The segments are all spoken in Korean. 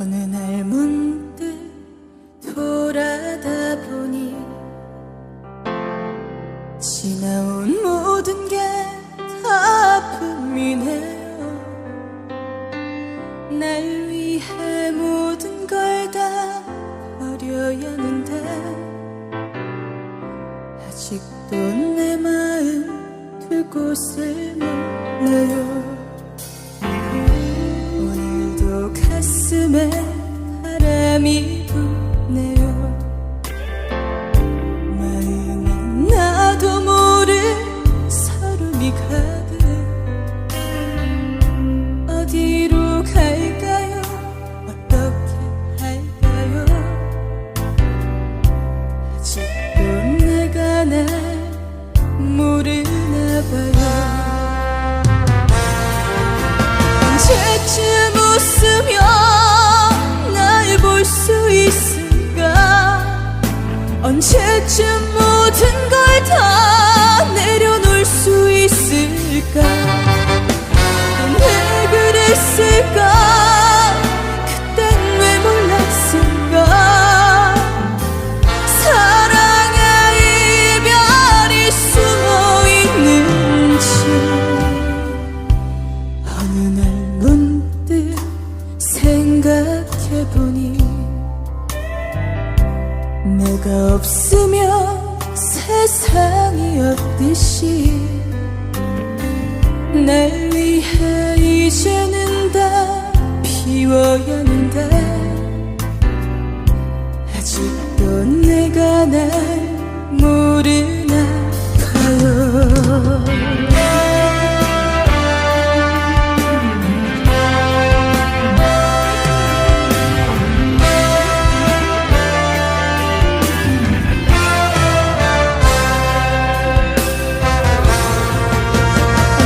어느 날 문득 돌아다 보니 지나온 모든 게 다 아픔이네요. 날 위해 모든 걸 다 버려야 하는데 아직도 내마 me 언제쯤 모든 내가 없으면 세상이 없듯이 날 위해 이제는 다 비워야 하는데 아직도 내가 날 모르나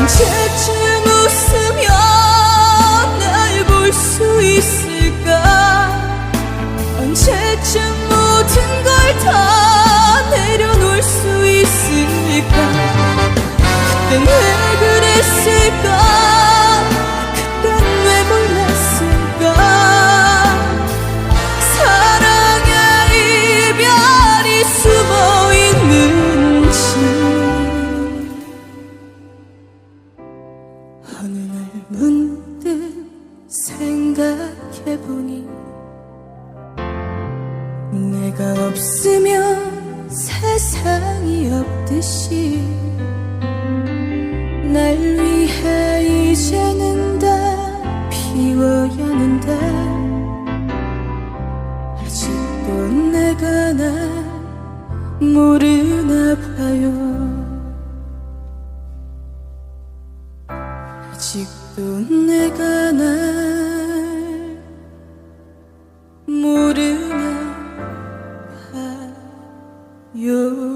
언제쯤 웃으며 날 볼 수 있을까? 언제쯤 모든 걸 다 내려놓을 수 있을까? 그땐 왜 그랬 날 문득 생각해보니 내가 없으면 세상이 없듯이 날 위해 이제는 다 비워야 하는데 아직도 내가 날 모르나 봐요 아직도 내가 날 모르나 봐요.